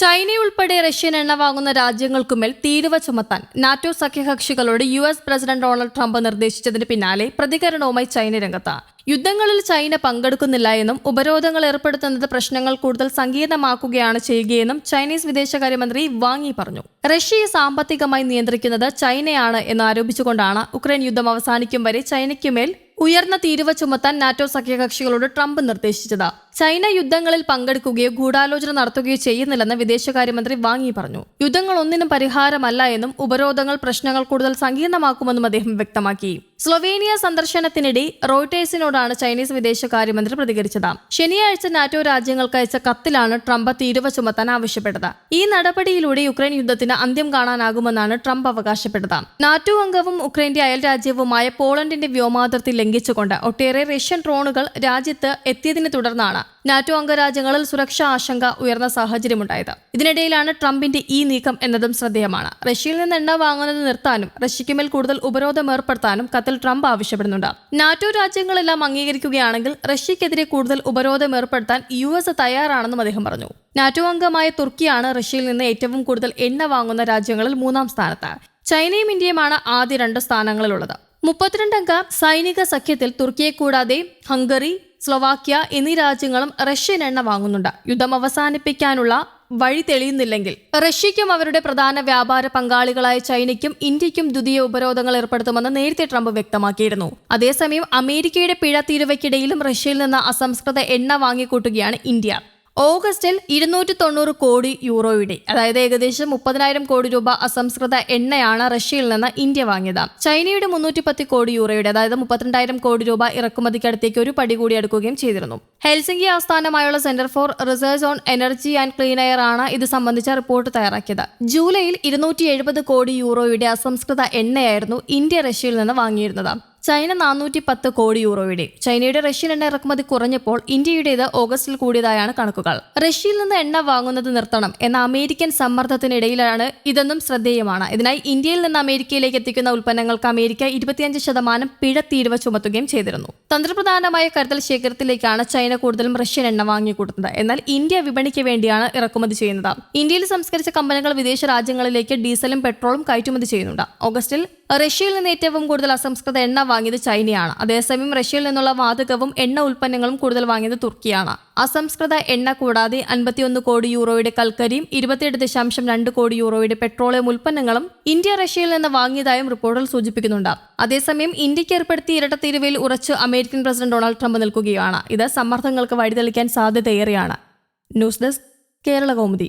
ചൈനയുൾപ്പെടെ Russian എണ്ണ വാങ്ങുന്ന രാജ്യങ്ങൾക്കുമേൽ തീരുവ ചുമത്താൻ NATO സഖ്യകക്ഷികളോട് U S president Donald Trump നിർദ്ദേശിച്ചതിന് പിന്നാലെ പ്രതികരണവുമായി ചൈന രംഗത്ത്. യുദ്ധങ്ങളിൽ ചൈന പങ്കെടുക്കുന്നില്ല എന്നും ഉപരോധങ്ങൾ ഏർപ്പെടുത്തുന്നത് പ്രശ്നങ്ങൾ കൂടുതൽ സങ്കീർണമാക്കുകയാണ് ചെയ്യുകയെന്നും ചൈനീസ് വിദേശകാര്യമന്ത്രി വാങ്ങി പറഞ്ഞു. റഷ്യയെ സാമ്പത്തികമായി നിയന്ത്രിക്കുന്നത് ചൈനയാണ് എന്ന് ആരോപിച്ചുകൊണ്ടാണ് ഉക്രൈൻ യുദ്ധം അവസാനിക്കും വരെ ചൈനയ്ക്കുമേൽ ഉയർന്ന തീരുവ ചുമത്താൻ നാറ്റോ സഖ്യകക്ഷികളോട് ട്രംപ് നിർദ്ദേശിച്ചത്. ചൈന യുദ്ധങ്ങളിൽ പങ്കെടുക്കുകയോ ഗൂഢാലോചന നടത്തുകയോ ചെയ്യുന്നില്ലെന്ന് വിദേശകാര്യമന്ത്രി വാങ്ങി പറഞ്ഞു. യുദ്ധങ്ങൾ ഒന്നിനും പരിഹാരമല്ല എന്നും ഉപരോധങ്ങൾ പ്രശ്നങ്ങൾ കൂടുതൽ സങ്കീർണമാക്കുമെന്നും അദ്ദേഹം വ്യക്തമാക്കി. സ്ലൊവേനിയ സന്ദർശനത്തിനിടെ റോയിട്ടേഴ്സിനോടാണ് ചൈനീസ് വിദേശകാര്യമന്ത്രി പ്രതികരിച്ചത്. ശനിയാഴ്ച നാറ്റോ രാജ്യങ്ങൾക്ക് അയച്ച കത്തിലാണ് ട്രംപ് തീരുവ ചുമത്താൻ ആവശ്യപ്പെട്ടത്. ഈ നടപടിയിലൂടെ യുക്രൈൻ യുദ്ധത്തിന് അന്ത്യം കാണാനാകുമെന്നാണ് ട്രംപ് അവകാശപ്പെട്ടത്. നാറ്റോ അംഗവും ഉക്രൈന്റെ അയൽ രാജ്യവുമായ പോളണ്ടിന്റെ വ്യോമാതിർത്തി ലംഘിച്ചുകൊണ്ട് ഒട്ടേറെ റഷ്യൻ ഡ്രോണുകൾ രാജ്യത്ത് എത്തിയതിനെ തുടർന്നാണ് നാറ്റോ അംഗരാജ്യങ്ങളിൽ സുരക്ഷാ ആശങ്ക ഉയർന്ന സാഹചര്യമുണ്ടായത്. ഇതിനിടയിലാണ് ട്രംപിന്റെ ഈ നീക്കം എന്നതും ശ്രദ്ധേയമാണ്. റഷ്യയിൽ നിന്ന് എണ്ണ വാങ്ങുന്നത് നിർത്താനും റഷ്യയ്ക്കുമേൽ കൂടുതൽ ഉപരോധം ഏർപ്പെടുത്താനും കത്തിൽ ട്രംപ് ആവശ്യപ്പെടുന്നുണ്ട്. നാറ്റോ രാജ്യങ്ങളെല്ലാം അംഗീകരിക്കുകയാണെങ്കിൽ റഷ്യക്കെതിരെ കൂടുതൽ ഉപരോധം ഏർപ്പെടുത്താൻ യു എസ് തയ്യാറാണെന്നും അദ്ദേഹം പറഞ്ഞു. നാറ്റോ അംഗമായ തുർക്കിയാണ് റഷ്യയിൽ നിന്ന് ഏറ്റവും കൂടുതൽ എണ്ണ വാങ്ങുന്ന രാജ്യങ്ങളിൽ മൂന്നാം സ്ഥാനത്ത്. ചൈനയും ഇന്ത്യയുമാണ് ആദ്യ രണ്ട് സ്ഥാനങ്ങളിലുള്ളത്. മുപ്പത്തിരണ്ടംഗ സൈനിക സഖ്യത്തിൽ തുർക്കിയെ കൂടാതെ ഹംഗറി സ്ലൊവാക്യ എന്നീ രാജ്യങ്ങളും റഷ്യൻ എണ്ണ വാങ്ങുന്നുണ്ട്. യുദ്ധം അവസാനിപ്പിക്കാനുള്ള വഴി തെളിയുന്നില്ലെങ്കിൽ റഷ്യയ്ക്കും അവരുടെ പ്രധാന വ്യാപാര പങ്കാളികളായ ചൈനയ്ക്കും ഇന്ത്യയ്ക്കും ദ്വിതീയ ഉപരോധങ്ങൾ ഏർപ്പെടുത്തുമെന്ന് നേരത്തെ ട്രംപ് വ്യക്തമാക്കിയിരുന്നു. അതേസമയം അമേരിക്കയുടെ പിഴ തീരുവയ്ക്കിടയിലും റഷ്യയിൽ നിന്ന് അസംസ്കൃത എണ്ണ വാങ്ങിക്കൂട്ടുകയാണ് ഇന്ത്യ. ഓഗസ്റ്റിൽ ഇരുന്നൂറ്റി തൊണ്ണൂറ് കോടി യൂറോയുടെ അതായത് ഏകദേശം മുപ്പതിനായിരം കോടി രൂപ അസംസ്കൃത എണ്ണയാണ് റഷ്യയിൽ നിന്ന് ഇന്ത്യ വാങ്ങിയത്. ചൈനയുടെ മുന്നൂറ്റി പത്ത് കോടി യൂറോയുടെ അതായത് മുപ്പത്തിരണ്ടായിരം കോടി രൂപ ഇറക്കുമതിക്കടുത്തേക്ക് ഒരു പടി കൂടി അടുക്കുകയും ചെയ്തിരുന്നു. ഹെൽസിംഗി ആസ്ഥാനമായുള്ള centre for research on energy and clean air ആണ് ഇത് സംബന്ധിച്ച റിപ്പോർട്ട് തയ്യാറാക്കിയത്. ജൂലൈയിൽ ഇരുന്നൂറ്റി കോടി യൂറോയുടെ അസംസ്കൃത എണ്ണയായിരുന്നു ഇന്ത്യ റഷ്യയിൽ നിന്ന് വാങ്ങിയിരുന്നത്. ചൈന നാനൂറ്റി പത്ത് കോടി യൂറോയുടെ ചൈനയുടെ റഷ്യൻ എണ്ണ ഇറക്കുമതി കുറഞ്ഞപ്പോൾ ഇന്ത്യയുടേത് ഓഗസ്റ്റിൽ കൂടിയതായാണ് കണക്കുകൾ. റഷ്യയിൽ നിന്ന് എണ്ണ വാങ്ങുന്നത് നിർത്തണം എന്ന അമേരിക്കൻ സമ്മർദ്ദത്തിനിടയിലാണ് ഇതെന്നും ശ്രദ്ധേയമാണ്. ഇതിനായി ഇന്ത്യയിൽ നിന്ന് അമേരിക്കയിലേക്ക് എത്തിക്കുന്ന ഉൽപ്പന്നങ്ങൾക്ക് അമേരിക്ക ഇരുപത്തിയഞ്ച് ശതമാനം പിഴ തീരുവ ചുമത്തുകയും ചെയ്തിരുന്നു. തന്ത്രപ്രധാനമായ കരുതൽ ശേഖരത്തിലേക്കാണ് ചൈന കൂടുതലും റഷ്യൻ എണ്ണ വാങ്ങിക്കൂട്ടുന്നത്. എന്നാൽ ഇന്ത്യ വിപണിക്ക് വേണ്ടിയാണ് ഇറക്കുമതി ചെയ്യുന്നത്. ഇന്ത്യയിൽ സംസ്കരിച്ച കമ്പനികൾ വിദേശ രാജ്യങ്ങളിലേക്ക് ഡീസലും പെട്രോളും കയറ്റുമതി ചെയ്യുന്നുണ്ട്. ഓഗസ്റ്റിൽ റഷ്യയിൽ നിന്ന് ഏറ്റവും കൂടുതൽ അസംസ്കൃത എണ്ണ വാങ്ങിയത് ചൈനയാണ്. അതേസമയം റഷ്യയിൽ നിന്നുള്ള വാതകവും എണ്ണ ഉൽപ്പന്നങ്ങളും കൂടുതൽ വാങ്ങിയത് തുർക്കിയാണ്. അസംസ്കൃത എണ്ണ കൂടാതെ അൻപത്തിയൊന്ന് കോടി യൂറോയുടെ കൽക്കരിയും ഇരുപത്തിയെട്ട് ദശാംശം രണ്ട് കോടി യൂറോയുടെ പെട്രോളിയം ഉൽപ്പന്നങ്ങളും ഇന്ത്യ റഷ്യയിൽ നിന്ന് വാങ്ങിയതായും റിപ്പോർട്ടിൽ സൂചിപ്പിക്കുന്നുണ്ട്. അതേസമയം ഇന്ത്യയ്ക്ക് ഏർപ്പെടുത്തിയ ഇരട്ട തീരുവയിൽ ഉറച്ച് അമേരിക്കൻ പ്രസിഡന്റ് ഡൊണാൾഡ് ട്രംപ് നിൽക്കുകയാണ്. ഇത് സമ്മർദ്ദങ്ങൾക്ക് വഴിതെളിക്കാൻ സാധ്യതയേറെയാണ്. News desk Kerala Kaumudi